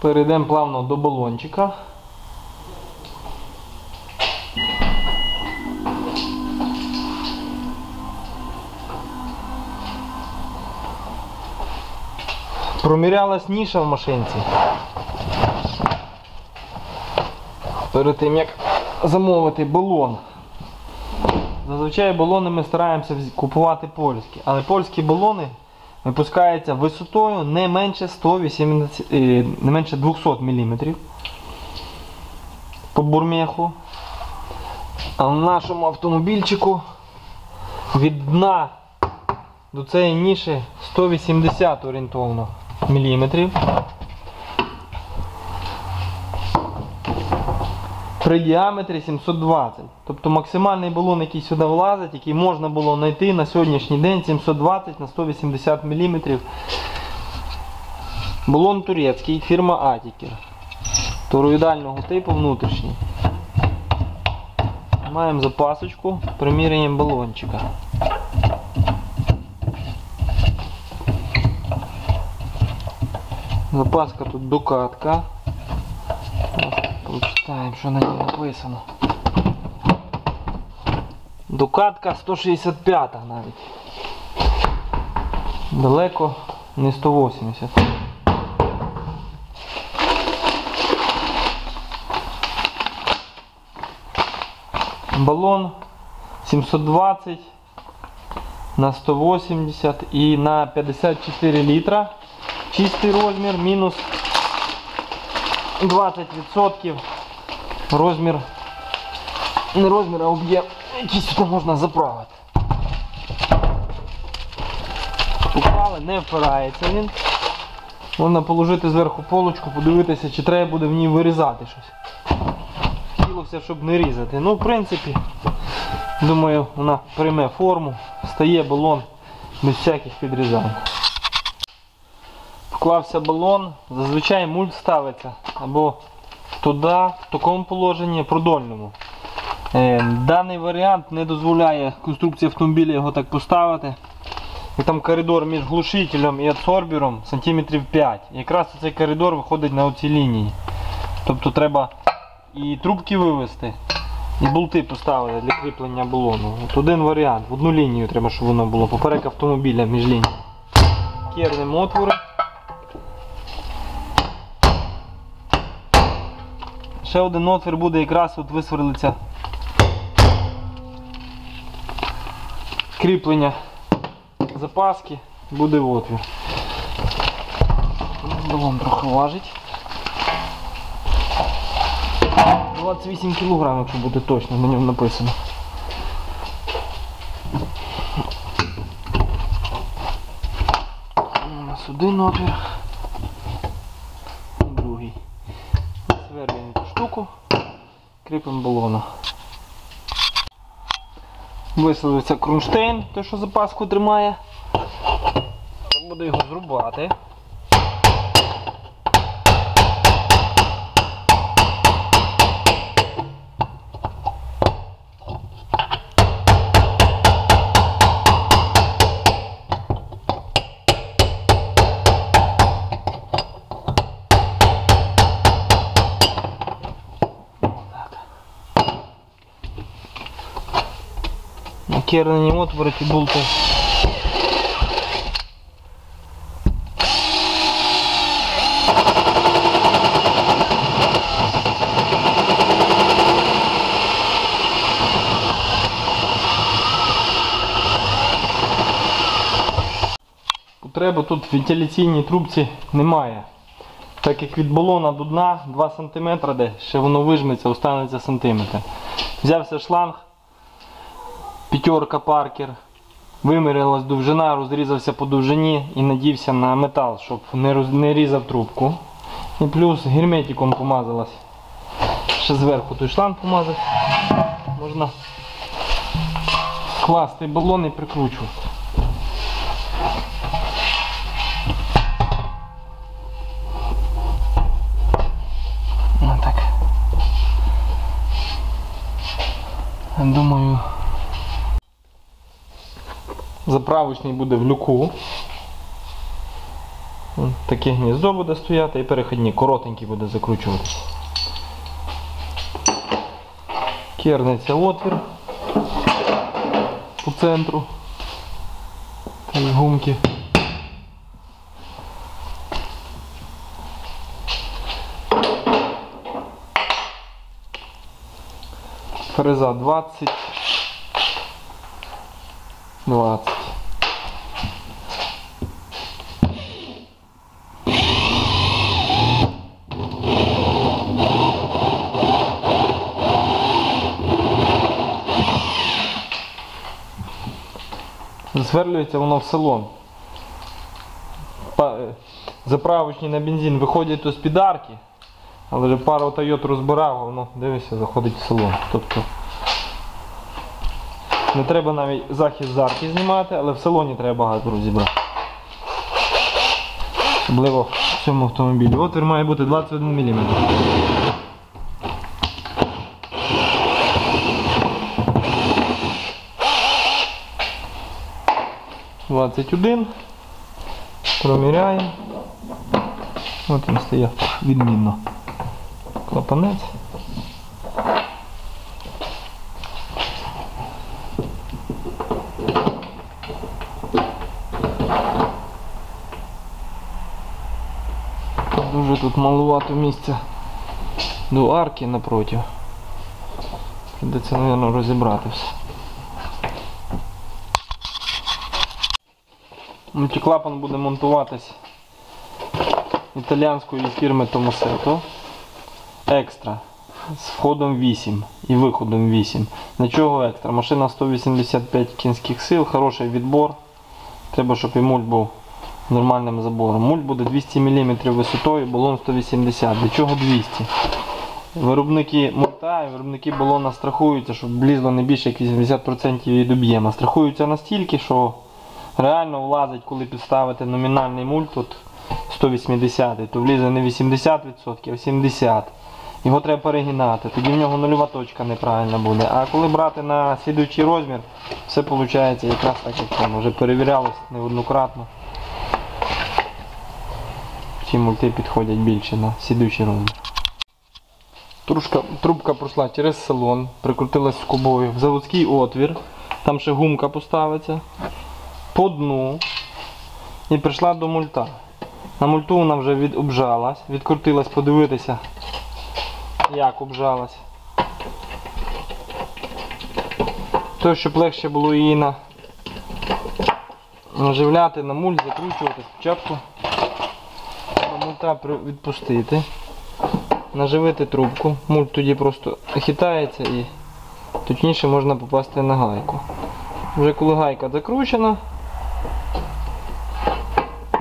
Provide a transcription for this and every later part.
Перейдемо плавно до балончика. Промірялась ніша в машинці. Перед тим як замовити балон. Зазвичай балони ми стараємося купувати польські, але польські балони випускаються висотою не менше 180, е, не менше 200 мм по бурмеху. А в нашому автомобільчику від дна до цієї ніші 180 орієнтовно міліметрів. При діаметрі 720. Тобто максимальний балон, який сюди влазить, який можна було знайти на сьогоднішній день 720 на 180 мм. Балон турецький, фірма Атікер. Тороїдального типу внутрішній. Маємо запасочку, приміряємо балончика. Запаска тут докатка. Почитаємо, що на ній написано. Докатка 165 навіть. Далеко не 180. Балон 720 на 180 і на 54 літра. Чистий розмір мінус 20% розмір, не розмір, а об'єм, який сюди можна заправити. Поклали, не впирається він. Можна положити зверху полочку, подивитися, чи треба буде в ній вирізати щось. Хотілося, щоб не різати. Ну, в принципі, думаю, вона прийме форму, стає балон без всяких підрізань. Вклався балон, зазвичай мульт ставиться або туди, в такому положенні, продольному. Е, Даний варіант не дозволяє конструкції автомобіля його так поставити. І там коридор між глушителем і адсорбером сантиметрів 5. Якраз цей коридор виходить на оцій лінії. Тобто треба і трубки вивести, і болти поставити для кріплення балону. От один варіант. В одну лінію треба, щоб воно було поперек автомобіля між лініями. Кернемо отвори. Ще один отвір буде якраз от висверлиться кріплення запаски, буде отвір. Балон трохи важить. 28 кг, якщо буде точно, на ньому написано. Нас отвір. І другий. Сверлюємо цю штуку, кріпимо балона. Висадиться кронштейн, той, що запаску тримає. Буду його зрубати. Кернені отвори ті болти. Потреби тут в вентиляційній трубці немає. Так як від балона до дна 2 см, де ще воно вижметься, останеться сантиметр. Взявся шланг, п'ятерка паркер, вимірялась довжина, розрізався по довжині і надівся на метал, щоб не, роз- не різав трубку. І плюс герметиком помазалась. Ще зверху той шланг помазав. Можна класти балон і прикручувати. Ну. Думаю, заправочний буде в люку. Таке гніздо буде стояти і перехідні, коротенький буде закручуватися. Керниться отвір по центру. Там гумки. Фреза 20. 20. Зверлюється воно в салон. Е, Заправочні на бензин виходять то з підарки, але вже пару Toyota розбирав, воно дивишся, заходить в салон. Тобто не треба навіть захист зарки знімати, але в салоні треба багато розібрати. Особливо в цьому автомобілі. Отвір має бути 21 мм. Двадцять один. Проміряємо. От він стояв відмінно. Клапанець. Дуже тут малувато місця до арки напротив. Придеться, мабуть, розібрати все. Мультиклапан буде монтуватись італіанської фірми Tomasetto екстра з входом 8 і виходом 8. Для чого екстра? Машина 185 кінських сил, хороший відбор. Треба, щоб і мульт був нормальним забором. Мульт буде 200 мм висотою, балон 180 Для чого 200? Виробники мульта і виробники балона страхуються, щоб влізло не більше як 80% від об'єму. Страхуються настільки, що реально влазить, коли підставити номінальний мульт от 180, то влізе не 80%, а 70%. Його треба перегинати, тоді в нього нульова точка неправильна буде. А коли брати на слідуючий розмір, все виходить якраз так, як там. Вже перевірялось неоднократно. Ці мульти підходять більше на слідуючий розмір. Трушка, трубка пройшла через салон, прикрутилась скобою в заводський отвір, там ще гумка поставиться по дну і прийшла до мульта. На мульту вона вже від, обжалась, відкрутилась подивитися, як обжалась. То, щоб легше було її на... наживляти на мульт, закручувати спочатку. На мульта відпустити, наживити трубку, мульт тоді просто хитається і точніше можна попасти на гайку. Вже коли гайка закручена,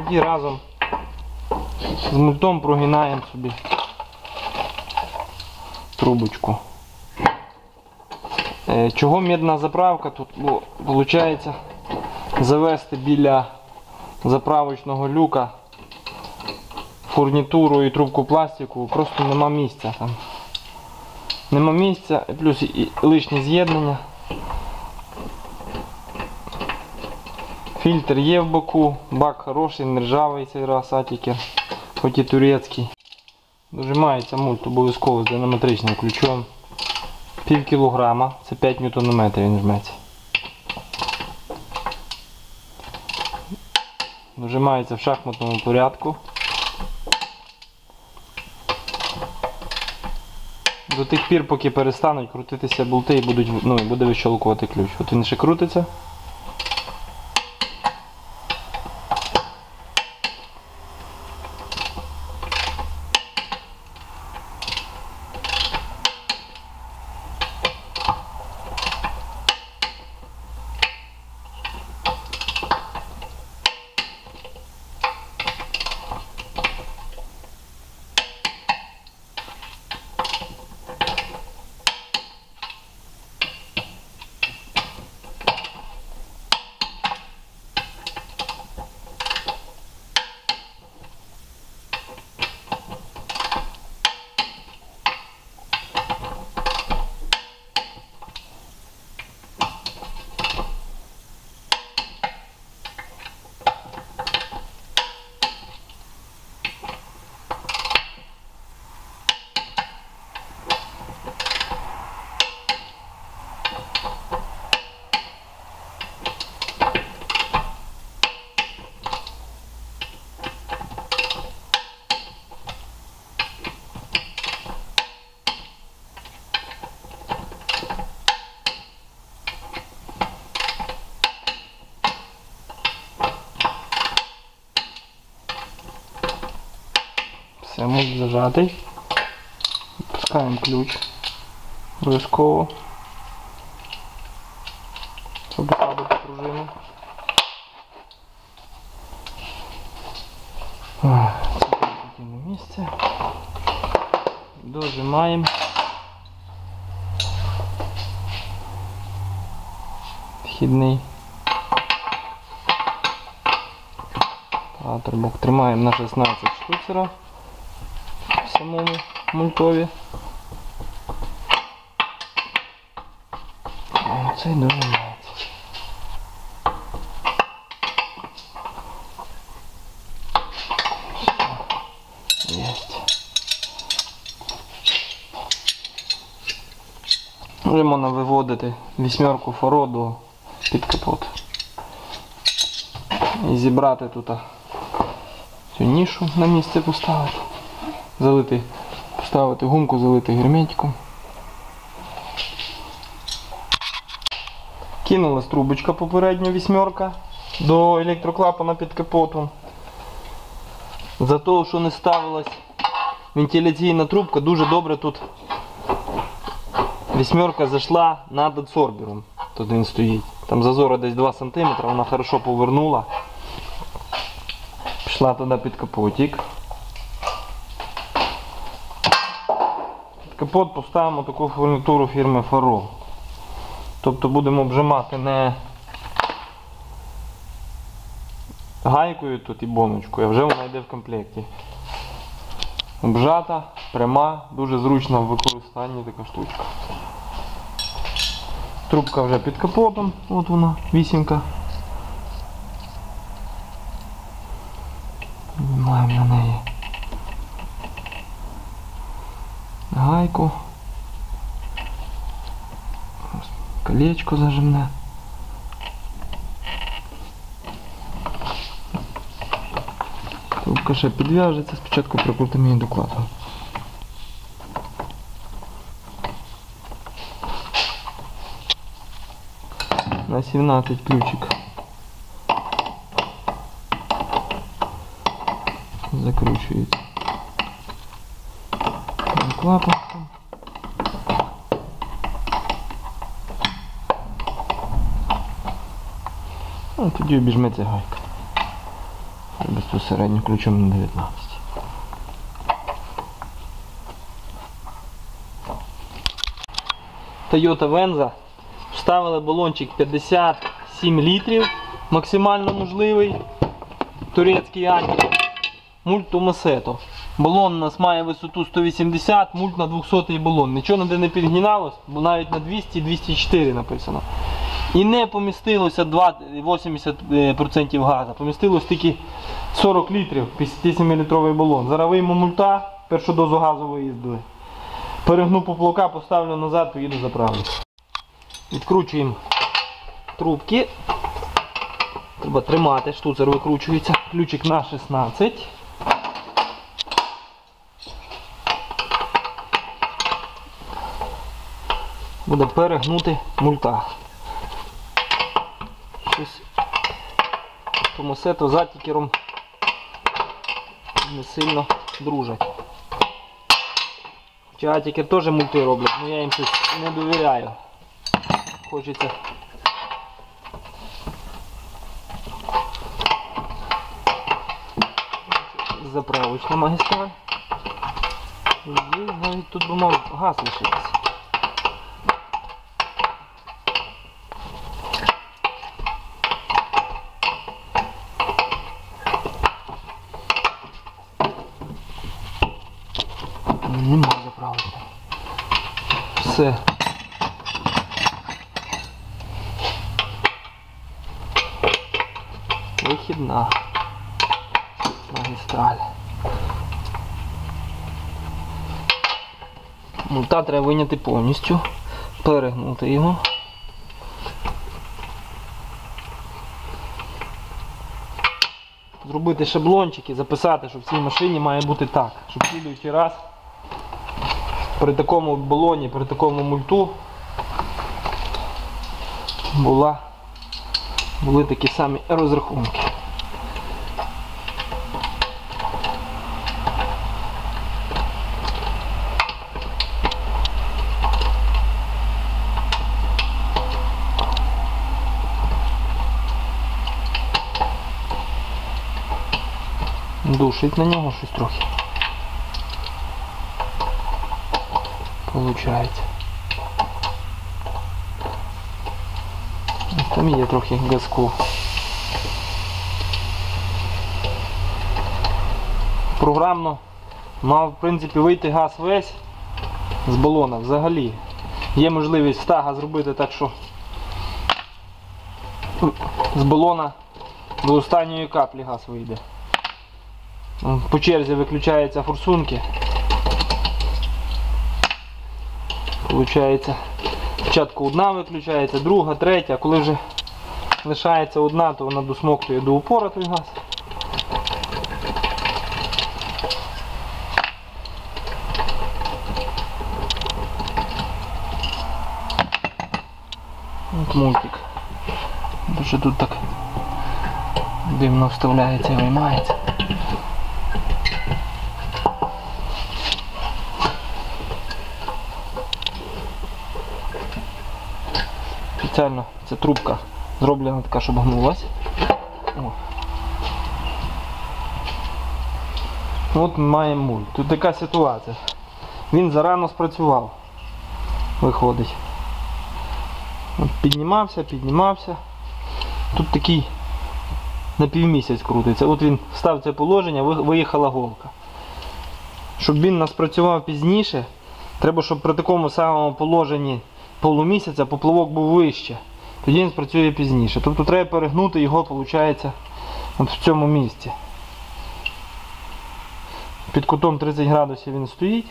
тоді разом з мультом прогинаємо собі трубочку. Е, Чого медна заправка тут? Виходить завести біля заправочного люка фурнітуру і трубку пластику, просто нема місця там. Нема місця, плюс і лишнє з'єднання. Фільтр є в боку, бак хороший, не ржавий цей раз атікер, хоч і турецький. Дожимається мульт обов'язково з динаметричним ключом. Пів кілограма, це 5 ньютонометрів він жметься. Дожимається в шахматному порядку. До тих пір, поки перестануть крутитися болти і будуть, ну, буде вищолкувати ключ. От він ще крутиться. Зажатий. Пускаємо ключ. Обов'язково. Щоб ставити пружину. Це місце. Дожимаємо. Вхідний. Патрубок тримаємо на 16 штуцера мультові. Оцей дожимається. Все. Єсть. Вже виводити вісьмерку фороду під капот. І зібрати тут цю нішу на місце поставити. Залити, поставити гумку, залити герметиком. Кинулась трубочка попередня вісьмерка до електроклапана під капотом. За того, що не ставилась вентиляційна трубка, дуже добре тут вісьмерка зайшла над адсорбером. Тут він стоїть. Там зазора десь 2 см, вона хорошо повернула. Пішла туди під капотик. Капот поставимо таку фурнітуру фірми Faro. Тобто будемо обжимати не гайкою тут і бомочкою, а вже вона йде в комплекті. Обжата, пряма, дуже зручна в використанні така штучка. Трубка вже під капотом, от вона, вісімка. гайку. Ось Колечко зажимне. Трубка ще підв'яжеться, спочатку прикрутимо її докладом. На 17 ключик. Закручується. Клапан. Ну, тоді обіжметься гайка. Безпосередньо ключом на 19. Toyota Venza. Вставили балончик 57 літрів, максимально можливий. Турецький антик. Мульт Томасето. Балон у нас має висоту 180, мульт на 200 балон. Нічого ніде не підгиналось, бо навіть на 200-204 написано. І не помістилося 80% газу. Помістилось тільки 40 літрів 57-літровий балон. Зараз мульта, першу дозу газу виїздили. Перегну поплавка, поставлю назад, поїду заправлю. Відкручуємо трубки. Треба тримати, штуцер викручується. Ключик на 16. Буде перегнути мульта. Томасето з атікером не сильно дружать. Хоча атікер теж мульти роблять, але я їм щось не довіряю. Хочеться заправочна магістраль. І навіть тут би мав газ лишитися. Все. Вихідна магістраль. Мульта треба виняти повністю, перегнути його. Зробити шаблончик і записати, що в цій машині має бути так, щоб слідуючий раз при такому балоні, при такому мульту була, були такі самі розрахунки. Душить на нього щось трохи. Получається. Там є трохи газку. Програмно мав в принципі вийти газ весь з балона взагалі. Є можливість стага зробити так, що з балона до останньої каплі газ вийде. По черзі виключаються форсунки. Получається, спочатку одна виключається, друга, третя, коли вже лишається одна, то вона досмоктує до упора той газ. От мультик. Дуже тут так дивно вставляється і виймається. Спеціально ця трубка зроблена така, щоб гнулась. О. От маємо мульт. Тут така ситуація. Він зарано спрацював. Виходить. Піднімався, піднімався. Тут такий на півмісяць крутиться. От він став це положення, виїхала голка. Щоб він нас працював пізніше, треба, щоб при такому самому положенні полумісяця поплавок був вище. Тоді він спрацює пізніше. Тобто треба перегнути його, виходить, от в цьому місці. Під кутом 30 градусів він стоїть.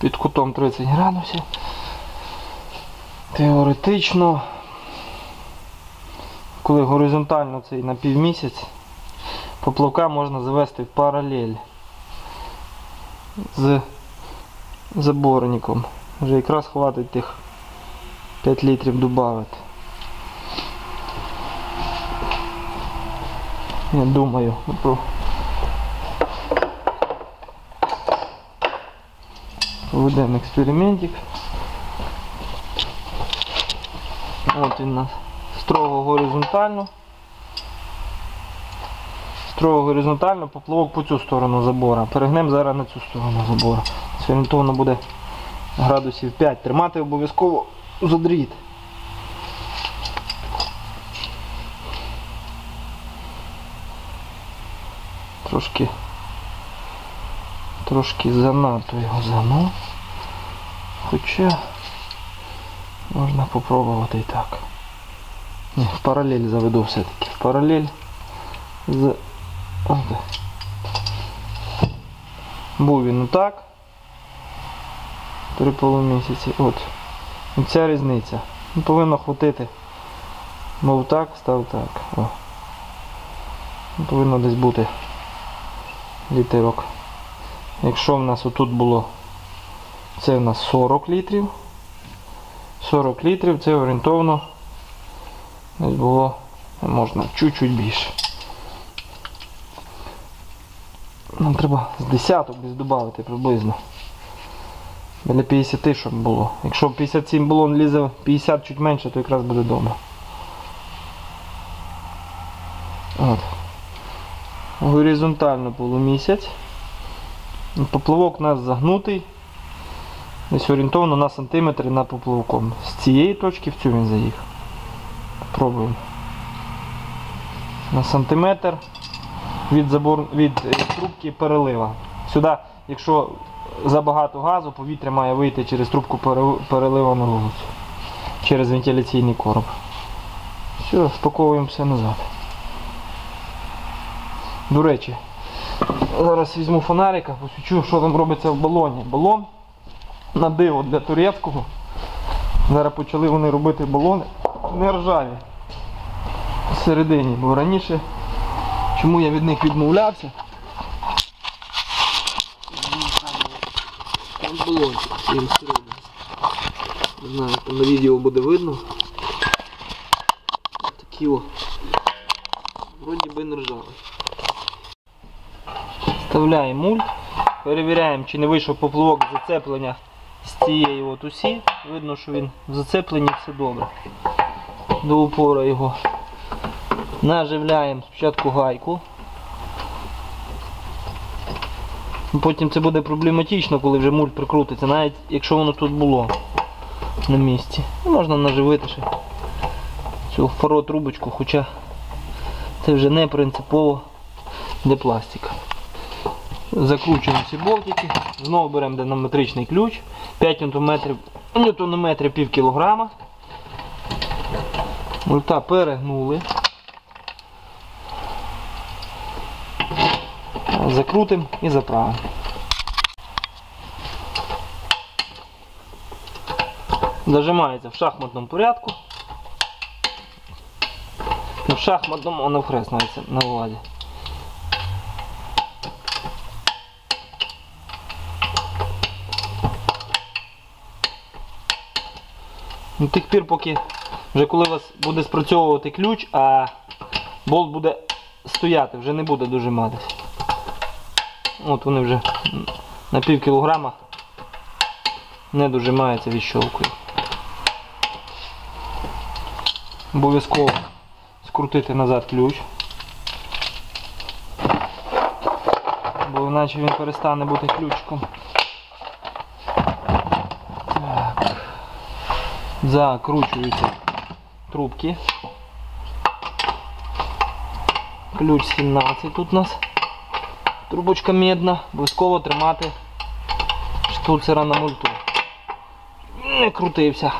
Під кутом 30 градусів. Теоретично, коли горизонтально цей на півмісяць, поплавка можна завести в паралель з заборником. Вже якраз хватить тих 5 літрів додати. Я думаю, про- експериментик. От він у нас строго горизонтально. Строго горизонтально, поплавок по цю сторону забора. Перегнемо зараз на цю сторону забора. Орієнтовно буде градусів 5. Тримати обов'язково за дріт. Трошки трошки занадто його загнув. Хоча можна попробувати і так. Ні, в паралель заведу все-таки. В паралель з. Був він отак. Три полумісяці. От. Ця різниця. Ну, повинно хватити. Мов так, став так. О. Ну, Повинно десь бути літерок. Якщо в нас отут було це в нас 40 літрів. 40 літрів це орієнтовно десь було можна чуть-чуть більше. Нам треба з десяток десь додати приблизно. Біля 50 щоб було. Якщо 57 балон лізе 50 чуть менше, то якраз буде добре. От. Горизонтально полумісяць. Поплавок у нас загнутий. Десь орієнтовно на сантиметри на поплавком. З цієї точки в цю він заїхав. Пробуємо. На сантиметр від, забор... від е, трубки перелива. Сюди, якщо забагато газу, повітря має вийти через трубку пере- перелива на вулицю. Через вентиляційний короб. Все, спаковуємо все назад. До речі, зараз візьму фонарика, посвічу, що там робиться в балоні. Балон на диво для турецького. Зараз почали вони робити балони не ржаві всередині, бо раніше чому я від них відмовлявся? Там балончик всім всередині. Не знаю, там на відео буде видно. Такі о. Вроді би не ржавий. Вставляємо мульт, перевіряємо, чи не вийшов поплавок зацеплення з цієї от усі. Видно, що він в зацепленні все добре. До упора його Наживляємо спочатку гайку. Потім це буде проблематично, коли вже мульт прикрутиться, навіть якщо воно тут було на місці. Ну, Можна наживити ще цю фаро-трубочку, хоча це вже не принципово для пластика. Закручуємо ці болтики, знову беремо динаметричний ключ, 5 ньютонометрів, пів кілограма. Мульта перегнули. Закрутимо і заправимо. Зажимається в шахматному порядку. В шахматному, навхрест навіть на владі. До тих пір, поки вже коли у вас буде спрацьовувати ключ, а болт буде стояти, вже не буде дожиматись. От вони вже на пів кілограма не дожимаються відщолкою. Обов'язково скрутити назад ключ. Бо іначе він перестане бути ключиком. Так. Закручуються трубки. Ключ 17 тут у нас. Трубочка медна, обов'язково тримати штуцера на мульту. Не крутився.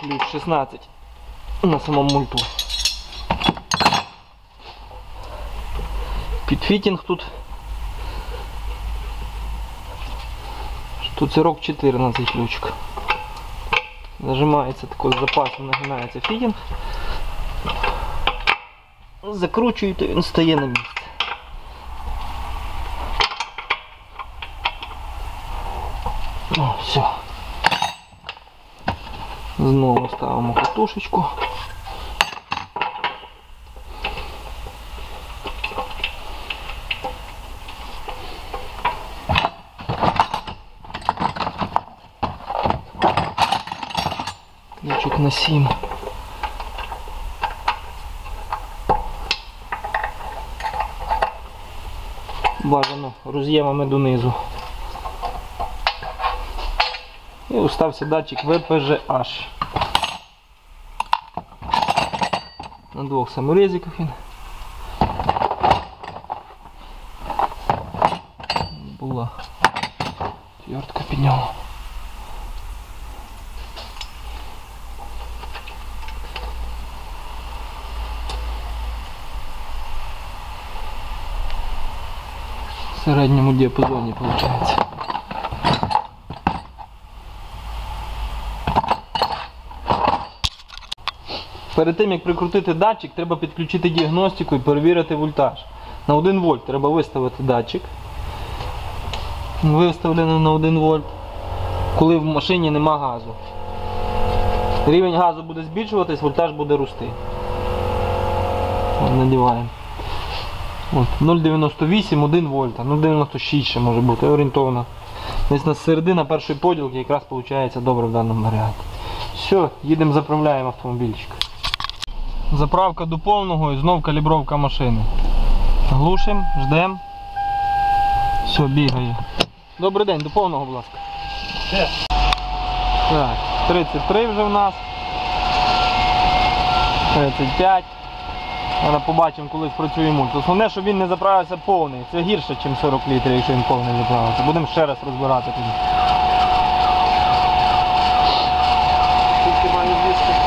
Ключ 16 на самому мульту. Підфітінг тут. Штуцерок 14 ключик. Нажимається такой запасом, нагинається фітінг. Закручуєте, він стає на місце. Ну, все. Знову ставимо катушечку. Ключик на 7. Бажано роз'ємами донизу. І остався датчик VPGH. На двох саморізиках він. Була твертка підняла. В середньому діапазоні виходить. Перед тим як прикрутити датчик, треба підключити діагностику і перевірити вольтаж. На 1 вольт треба виставити датчик. Виставлений на 1 вольт, коли в машині нема газу. Рівень газу буде збільшуватись, вольтаж буде рости. Надіваємо. От, 0,98, 1 вольта, 0,96 ще може бути орієнтовно. Десь на середина першої поділки якраз виходить добре в даному варіанті. Все, їдемо заправляємо автомобільчик. Заправка до повного і знов калібровка машини. Глушимо, ждемо. Все, бігає. Добрий день, до повного, будь ласка. Так, 33 вже в нас. 35. Зараз побачимо, коли спрацює мульт. Основне, щоб він не заправився повний. Це гірше, ніж 40 літрів, якщо він повний заправився. Будемо ще раз розбирати тоді.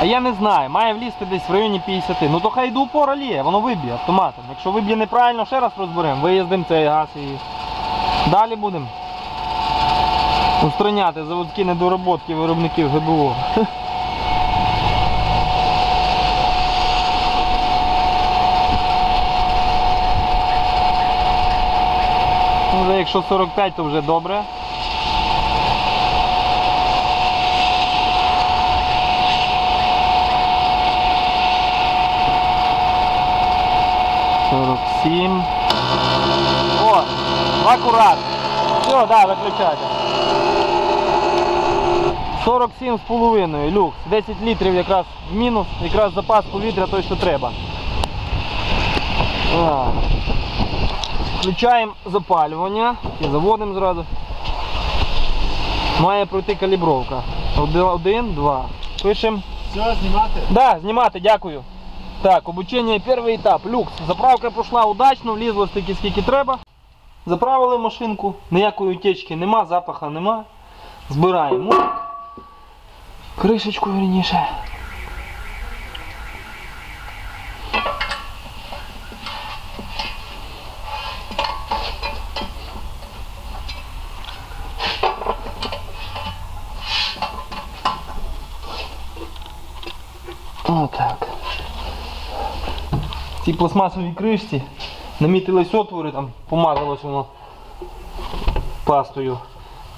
А я не знаю, має влізти десь в районі 50. Ну то хай до упора ліє, воно виб'є автоматом. Якщо виб'є неправильно, ще раз розберемо, виїздимо цей газ і далі будемо устраняти заводські недоработки виробників ГБО. Якщо 45, то вже добре. Сорок сім. О, акурат. Все, да, виключайте. 47 з половиною, люкс. 10 літрів якраз в мінус, якраз запас повітря той, що треба. Так. Включаємо запалювання і заводимо зразу. Має пройти калібровка. Один, два. Пишемо. Все, знімати? Да, знімати, дякую. Так, обучення перший етап. Люкс. Заправка пройшла удачно, влізло стільки скільки треба. Заправили машинку, ніякої утечки нема, запаха нема. Збираємо. Кришечку вірніше. Ці пластмасові кришці намітились отвори, там помазалось воно пастою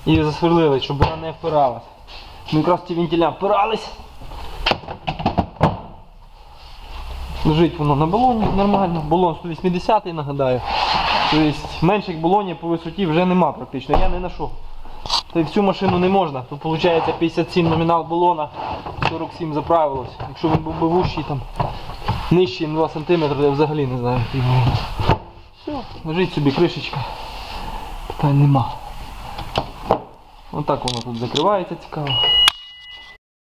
і засверлили, щоб вона не впиралась. Ми якраз ці вентиля впирались. Лежить воно на балоні нормально. Балон 180 нагадаю. Тобто менших балонів по висоті вже нема практично, я не знайшов. Та й в машину не можна. Тут виходить 57 номінал балона, 47 заправилось. Якщо він був би вущий там нижчий 2 см, я взагалі не знаю. який його. Все, лежить собі кришечка. Питань нема. Отак воно тут закривається цікаво.